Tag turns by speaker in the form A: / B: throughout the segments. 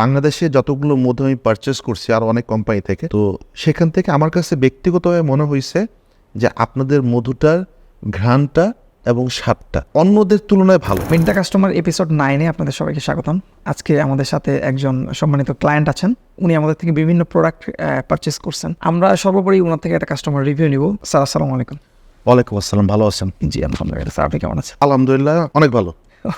A: বাংলাদেশে যতগুলো মধু আমি পারচেস করছি আর অনেক কোম্পানি থেকে তো সেখান থেকে আমার কাছে ব্যক্তিগতভাবে মনে হয়েছে যে আপনাদের মধুটার ঘ্রাণটা এবং স্বাদটা অন্যদের তুলনায় ভালো।
B: মিন্টা কাস্টমার এপিসোড নাইনে আপনাদের সবাইকে স্বাগতম। আজকে আমাদের সাথে একজন সম্মানিত ক্লায়েন্ট আছেন। উনি আমাদের থেকে বিভিন্ন প্রোডাক্ট পারচেস করছেন। আমরা সর্বোপরি ওনার থেকে একটা কাস্টমার রিভিউ নিব। স্যার আসসালামু আলাইকুম।
A: ওয়ালাইকুম আসসালাম ভালো আছেন?
B: জি আলহামদুলিল্লাহ স্যার আপনি কেমন আছেন?
A: আলহামদুলিল্লাহ অনেক ভালো।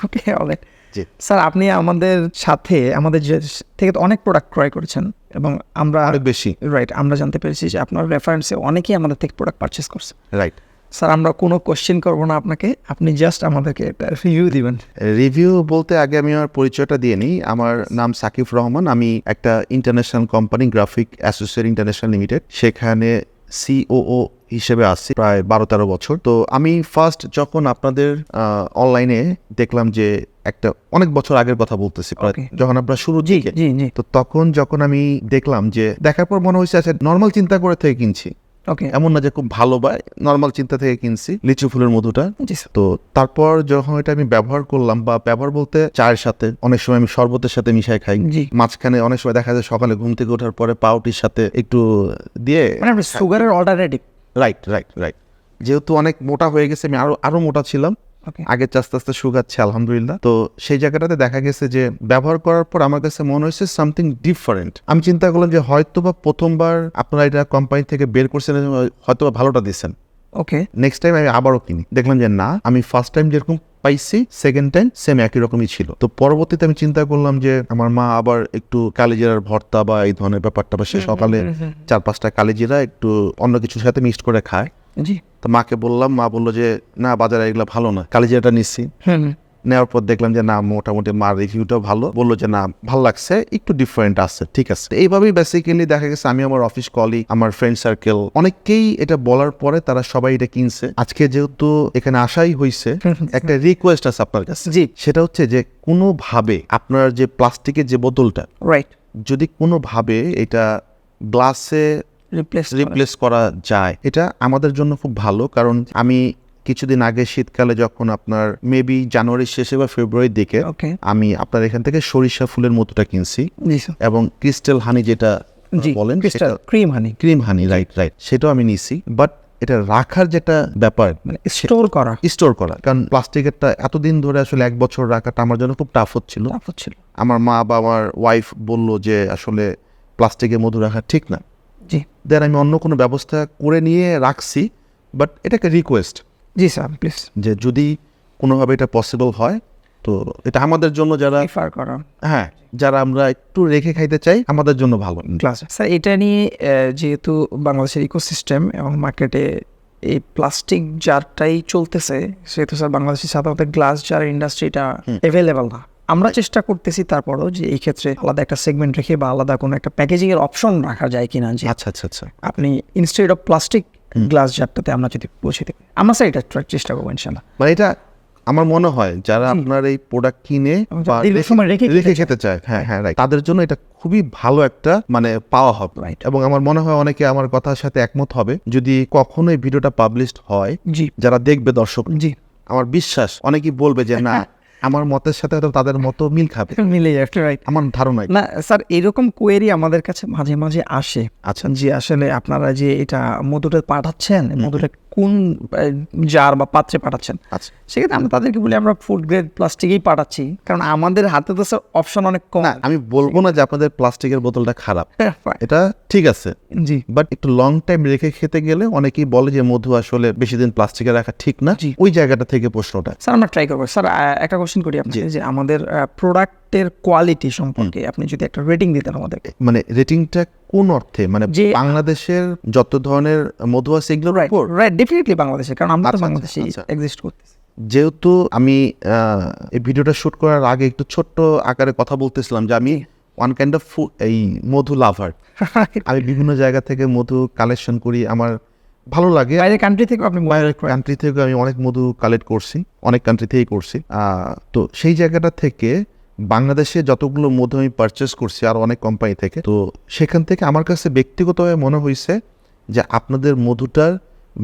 B: ওকে অলরাইট
A: জি
B: স্যার আপনি আমাদের সাথে আমাদের যে থেকে তো অনেক প্রোডাক্ট ক্রয় করেছেন এবং আমরা
A: আরও বেশি।
B: রাইট আমরা জানতে পেরেছি যে আপনার রেফারেন্সে অনেকেই আমাদের থেকে প্রোডাক্ট পারচেস করছে।
A: রাইট
B: স্যার আমরা কোনো কোশ্চেন করব না আপনাকে আপনি জাস্ট আমাদেরকে একটা রিভিউ দিবেন।
A: রিভিউ বলতে আগে আমি আমার পরিচয়টা দিয়ে নিই। আমার নাম সাকিব রহমান আমি একটা international company graphic associate international limited সেখানে সিওও হিসেবে আসছি প্রায় বারো তেরো বছর। তো আমি ফার্স্ট যখন আপনাদের অনলাইনে দেখলাম যে একটা অনেক বছর আগের কথা বলতেছি যখন আপনার শুরু
B: জি জি জি।
A: তো তখন যখন আমি দেখলাম যে দেখার পর মনে হয়েছে আচ্ছা নর্মাল চিন্তা করে থেকে কিনছি।
B: ওকে
A: এমন না যে খুব ভালো বা নর্মাল চিন্তা থেকে কিনছি লিচু ফুলের মধুটা। তো তারপর যখন এটা আমি ব্যবহার করলাম বা ব্যবহার বলতে চায়ের সাথে অনেক সময় আমি শরবতের সাথে মিশাই খাই। মাঝখানে অনেক সময় দেখা যায় সকালে ঘুম থেকে ওঠার পরে পাউটির সাথে একটু দিয়ে
B: মানে সুগারের অল্টারনেটিভ
A: রাইট রাইট রাইট যেহেতু অনেক মোটা হয়ে গেছে আমি আরও আরও মোটা ছিলাম।
B: ওকে
A: আগে আস্তে আস্তে শুকাচ্ছে আলহামদুলিল্লাহ। তো সেই জায়গাটাতে দেখা গেছে যে ব্যবহার করার পর আমার কাছে মনে হয়েছে সামথিং ডিফারেন্ট আমি চিন্তা করলাম যে হয়তো বা প্রথমবার আপনারা এটা কোম্পানি থেকে বের করছেন হয়তো ভালোটা দিচ্ছেন।
B: ওকে
A: নেক্সট টাইম আমি আবারও কিনি। দেখলাম যে না আমি ফার্স্ট টাইম যেরকম পাইছি সেকেন্ড টাইম সেম একই রকমই ছিল। তো পরবর্তীতে আমি চিন্তা করলাম যে আমার মা আবার একটু কালিজিরার ভর্তা বা এই ধরনের ব্যাপারটা বা সে সকালে চার পাঁচটা কালিজিরা একটু অন্য কিছুর সাথে মিক্সড করে খায়।
B: জি।
A: তো মাকে বললাম মা বলল যে না বাজারে এগুলো ভালো না কালিজিরাটা নিচ্ছি। নেওয়ার পর দেখলাম যে না মোটামুটি মার রিভিউটাও ভালো। বলল যে না ভালো লাগছে একটু ডিফারেন্ট আছে ঠিক আছে। এইভাবেই বেসিক্যালি দেখা গেছে আমি আমার অফিস কলিগ আমার ফ্রেন্ড সার্কেল অনেককেই এটা বলার পরে তারা সবাই এটা কিনছে। আজকে যেহেতু এখানে আসাই হয়েছে একটা রিকোয়েস্ট আছে আপনার কাছে।
B: জি।
A: সেটা হচ্ছে যে কোনোভাবে আপনার যে প্লাস্টিকের যে বোতলটা
B: রাইট
A: যদি কোনোভাবে এটা গ্লাসে
B: রিপ্লেস
A: রিপ্লেস করা যায় এটা আমাদের জন্য খুব ভালো। কারণ আমি কিছুদিন আগে শীতকালে যখন আপনার মেবি জানুয়ারির শেষে বা ফেব্রুয়ারির দিকে আমি আপনার এখান থেকে সরিষা ফুলের মতোটা কিনছি এবং ক্রিস্টাল হানি যেটা বলেন
B: cream honey
A: cream honey right right সেটাও আমি নিছি বাট এটা রাখার যেটা ব্যাপার
B: মানে স্টোর করা।
A: স্টোর করা কারণ প্লাস্টিকেরটা এতদিন ধরে আসলে এক বছর রাখাটা আমার জন্য খুব টাফ হচ্ছিল।
B: তারপর ছিল
A: আমার মা বা আমার ওয়াইফ বলল যে আসলে প্লাস্টিকে মধু রাখা ঠিক না।
B: জি।
A: দেন আমি অন্য কোনো ব্যবস্থা করে নিয়ে রাখছি বাট এটাকে রিকোয়েস্ট
B: জি স্যার প্লিজ
A: যে যদি কোনোভাবে এটা পসিবল হয় তো এটা আমাদের জন্য যারা
B: রিফার করা।
A: হ্যাঁ যারা আমরা একটু রেখে খাইতে চাই আমাদের জন্য ভালো।
B: গ্লাস স্যার এটা নিয়ে যেহেতু বাংলাদেশের ইকোসিস্টেম এবং মার্কেটে এই প্লাস্টিক জারটাই চলতেছে সেহেতু স্যার বাংলাদেশের সাধারণত গ্লাস জার ইন্ডাস্ট্রিটা অ্যাভেলেবেল না। আমরা চেষ্টা করতেছি তারপরও যে এই ক্ষেত্রে আলাদা একটা সেগমেন্ট রেখে বা আলাদা কোনো একটা প্যাকেজিং এর অপশন রাখা যায় কিনা যে
A: আচ্ছা আচ্ছা আচ্ছা।
B: আপনি ইনস্টেড অফ প্লাস্টিক গ্লাস জারটাতে আমরা যদি পৌঁছে দিই আমরা স্যার এটা চেষ্টা করব ইনশাল্লাহ।
A: মানে এটা আমার মনে হয় যারা আপনার এই প্রোডাক্ট কিনে
B: রেখে খেতে
A: চায় হ্যাঁ হ্যাঁ রাইট তাদের জন্য এটা খুবই ভালো একটা মানে পাওয়া হবে।
B: রাইট
A: এবং আমার মনে হয় অনেকে আমার কথার সাথে একমত হবে। যদি কখনো এই ভিডিওটা পাবলিশড হয়
B: জি।
A: যারা দেখবে দর্শক
B: জি।
A: আমার বিশ্বাস অনেকেই বলবে যে না আমার মতের সাথে হয়তো তাদের মতো মিল খাবে।
B: মিলে যাবে রাইট
A: আমার ধারণা
B: না স্যার এরকম কোয়েরি আমাদের কাছে মাঝে মাঝে আসে।
A: আচ্ছা।
B: যে আসলে আপনারা যে এটা মধুটা পাঠাচ্ছেন মধুটা কোন জার বা পাত্রে পাঠাচ্ছেন।
A: আচ্ছা।
B: সেক্ষেত্রে আমরা তাদেরকে বলি আমরা ফুড গ্রেড প্লাস্টিকেই পাঠাচ্ছি। কারণ আমাদের হাতে তো স্যার অপশন অনেক কম।
A: আমি বলব না যে আপনাদের প্লাস্টিকের বোতলটা খারাপ।
B: Fine.
A: এটা ঠিক আছে।
B: জি।
A: বাট একটু লং টাইম রেখে খেতে গেলে অনেকেই বলে যে মধু আসলে বেশি দিন প্লাস্টিকে রাখা ঠিক না। ওই জায়গাটা থেকে প্রশ্নটা।
B: স্যার আমরা ট্রাই করব। স্যার একটা কোশ্চেন করি আপনাকে যে আমাদের প্রোডাক্টের কোয়ালিটি সম্পর্কে আপনি যদি একটা রেটিং দিতেন আমাদেরকে।
A: মানে রেটিংটা কোন অর্থে? মানে
B: যে-
A: বাংলাদেশের যত ধরনের মধু আছে এগুলো
B: রাইট ডেফিনেটলি বাংলাদেশে কারণ আমরা তো
A: আচ্ছা,
B: বাংলাদেশে
A: আচ্ছা।
B: এক্সিস্ট করতেছি।
A: যেহেতু আমি এই ভিডিওটা শুট করার আগে একটু ছোট্ট আকারে কথা বলতেছিলাম যে আমি ওয়ান কাইন্ড অফ এই মধু লাভার আমি বিভিন্ন জায়গা থেকে মধু কালেকশন করি আমার ভালো লাগে।
B: বাইরের কান্ট্রি থেকে আপনি
A: বাইরের কান্ট্রি থেকে আমি অনেক মধু কালেক্ট করছি অনেক কান্ট্রি থেকেই করছি। তো সেই জায়গাটা থেকে বাংলাদেশে যতগুলো মধু আমি পারচেস করছি আর অনেক কোম্পানি থেকে তো সেখান থেকে আমার কাছে ব্যক্তিগতভাবে মনে হয়েছে যে আপনাদের মধুটার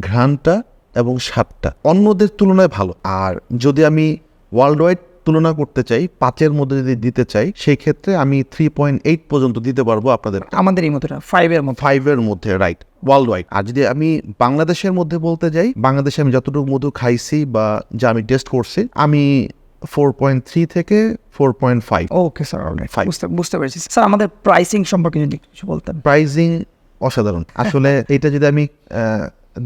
A: ঘ্রাণটা এবং স্বাদটা অন্যদের তুলনায় ভালো। আর যদি আমি ওয়ার্ল্ড ওয়াইড তুলনা করতে চাই পাঁচের মধ্যে যদি দিতে চাই সেই ক্ষেত্রে আমি থ্রি পয়েন্ট এইট পর্যন্ত দিতে পারব আপনাদের।
B: আমাদের এই মতোটা ফাইভের মতো
A: ফাইভের মধ্যে রাইট ওয়ার্ল্ড ওয়াইড আর যদি আমি বাংলাদেশের মধ্যে বলতে যাই বাংলাদেশে আমি যতটুকু মধু খাইছি বা যা আমি টেস্ট করছি আমি ফোর পয়েন্ট থ্রি থেকে four point five
B: okay sir. বুঝতে বুঝতে পেরেছি। স্যার আমাদের প্রাইসিং সম্পর্কে যদি কিছু বলতেন।
A: প্রাইজিং অসাধারণ। আসলে এটা যদি আমি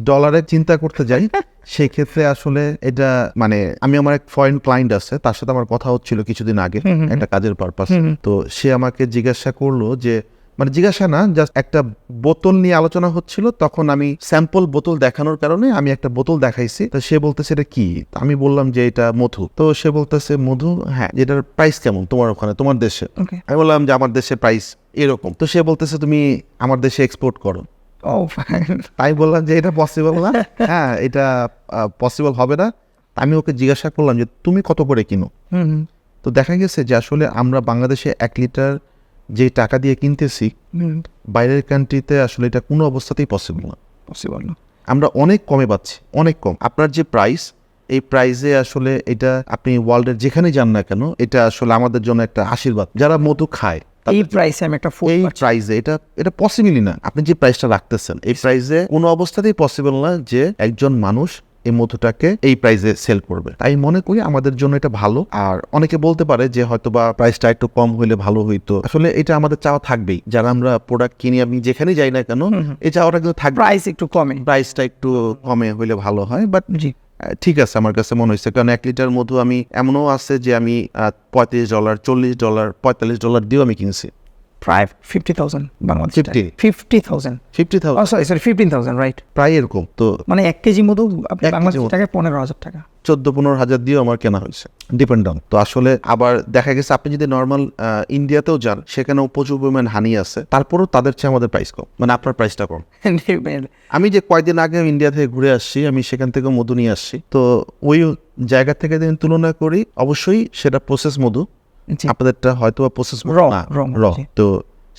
A: ডলারে চিন্তা করতে যাই সেই ক্ষেত্রে আসলে এটা মানে আমি আমার এক ফরেন ক্লায়েন্ট আছে তার সাথে আমার কথা হচ্ছিল কিছুদিন আগে একটা কাজের পারপাস তো সে আমাকে জিজ্ঞাসা করল যে মানে জিজ্ঞাসা না জাস্ট একটা বোতল নিয়ে আলোচনা হচ্ছিল তখন আমি স্যাম্পল বোতল দেখানোর কারণে আমি একটা বোতল দেখাইছি। তো সে বলতেছে এটা কি? আমি বললাম যে এটা মধু। তো সে বলতেছে মধু? হ্যাঁ যেটার প্রাইস কেমন তোমার ওখানে তোমার দেশে? আমি বললাম যে আমার দেশে প্রাইস এরকম। তো সে বলতেছে তুমি আমার দেশে এক্সপোর্ট করো।
B: ও
A: তাই বললাম যে এটা পসিবল না? হ্যাঁ এটা পসিবল হবে না। আমি ওকে জিজ্ঞাসা করলাম যে তুমি কত করে কিনো? তো দেখা গেছে যে আসলে আমরা বাংলাদেশে এক লিটার যে টাকা দিয়ে কিনতেছি বাইরের কান্ট্রিতে আসলে এটা কোনো অবস্থাতেই পসিবল না।
B: পসিবল না।
A: আমরা অনেক কমে পাচ্ছি অনেক কম। আপনার যে প্রাইস এই প্রাইসে আসলে এটা আপনি ওয়ার্ল্ডের যেখানে যান না কেন এটা আসলে আমাদের জন্য একটা আশীর্বাদ। যারা মধু খায়
B: এই প্রাইসে আমি একটা
A: এই প্রাইসে এটা এটা পসিবলই না। আপনি যে প্রাইসটা রাখতেছেন এই প্রাইসে কোনো অবস্থাতেই পসিবল না যে একজন মানুষ এই মধুটাকে এই প্রাইসে সেল করবে। তাই মনে করি আমাদের জন্য এটা ভালো। আর অনেকে বলতে পারে যে হয়তো বা প্রাইসটা একটু কম হইলে ভালো হইতো। আসলে এটা আমাদের চাওয়া থাকবেই। যারা আমরা প্রোডাক্ট কিনি আমি যেখানেই যাই না কেন এই চাওয়াটা কিন্তু থাকবে।
B: প্রাইস একটু কমে।
A: প্রাইসটা একটু কমে হইলে ভালো হয়। বাট
B: জি।
A: ঠিক আছে আমার কাছে মনে হয়েছে কারণ এক লিটার মধু আমি এমনও আছে যে আমি পঁয়ত্রিশ ডলার চল্লিশ ডলার পঁয়তাল্লিশ ডলার দিয়েও আমি কিনছি।
B: প্রায় fifty thousand Bangladesh fifty thousand
A: fifty thousand
B: sorry sorry fifteen thousand right
A: প্রায় এরকম। তো
B: মানে এক কেজি আপনি বাংলাদেশ। পনেরো হাজার টাকা।
A: চোদ্দ পনেরো হাজার দিয়েও আমার কেনা হয়েছে। ডিপেন্ড অন তো আসলে আবার দেখা গেছে আপনি যদি নর্মাল ইন্ডিয়াতেও যান সেখানেও প্রচুর পরিমাণ হানি আছে। তারপরেও তাদের চেয়ে আমাদের প্রাইস কম। মানে আপনার প্রাইসটা কম। আমি যে কয়েকদিন আগে ইন্ডিয়া থেকে ঘুরে আসছি আমি সেখান থেকে মধু নিয়ে আসছি। তো ওই জায়গা থেকে যদি তুলনা করি অবশ্যই সেটা প্রসেস মধু। আপনাদেরটা হয়তো বা প্রসেস র তো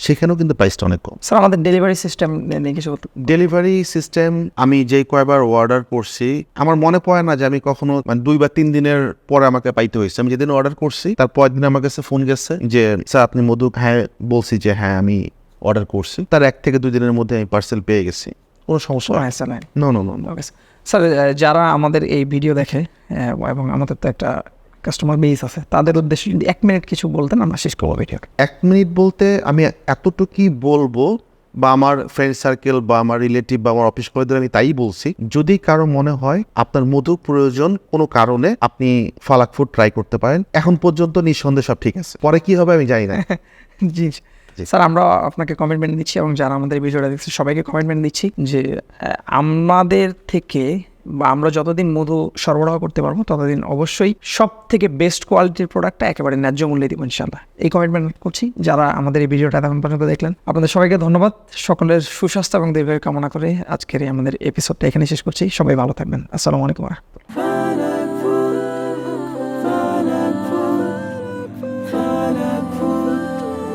A: সেখানেও কিন্তু প্রাইসটা অনেক কম।
B: স্যার আমাদের ডেলিভারি সিস্টেম কিছু
A: ডেলিভারি সিস্টেম আমি যেই কয়বার অর্ডার করছি আমার মনে পড়ে না যে আমি কখনো মানে দুই বা তিন দিনের পরে আমাকে পাইতে হয়েছে। আমি যেদিন অর্ডার করছি তার পরের দিন আমার কাছে ফোন গেছে যে স্যার আপনি মধু হ্যাঁ বলছি যে হ্যাঁ আমি অর্ডার করছি। তার এক থেকে দুই দিনের মধ্যে আমি পার্সেল পেয়ে গেছি। কোনো সমস্যা
B: হ্যাঁ sir
A: no no no
B: sir যারা আমাদের এই ভিডিও দেখে এবং আমাদের তো একটা কাস্টমার বেস আছে তাদের উদ্দেশ্যে যদি এক মিনিট কিছু বলতেন আমরা শেষ করব ভিডিও
A: এক মিনিট বলতে আমি এতটুকুই বলব বা আমার ফ্রেন্ড সার্কেল বা আমার রিলেটিভ বা আমার অফিস কলেজদের আমি তাই বলছি যদি কারও মনে হয় আপনার মধু প্রয়োজন কোনো কারণে আপনি ফালাক ফুড ট্রাই করতে পারেন এখন পর্যন্ত নিঃসন্দেহে সব ঠিক আছে। পরে কি হবে আমি জানি না।
B: জি। স্যার, আমরা আপনাকে কমিটমেন্ট দিচ্ছি এবং যারা আমাদের ভিডিওটা দেখছে, সবাইকে কমিটমেন্ট দিচ্ছি যে আমাদের থেকে বা আমরা যতদিন মধু সরবরাহ করতে পারব, ততদিন অবশ্যই সব থেকে বেস্ট কোয়ালিটির প্রোডাক্টটা একেবারে ন্যায্য মূল্যে দিব ইনশাল্লাহ এই কমিটমেন্ট করছি। যারা আমাদের এই ভিডিওটা এখন পর্যন্ত দেখলেন, আপনাদের সবাইকে ধন্যবাদ। সকলের সুস্বাস্থ্য এবং দীর্ঘায়ু কামনা করে আজকের আমাদের এপিসোডটা এখানে শেষ করছি। সবাই ভালো থাকবেন। আসসালামু আলাইকুম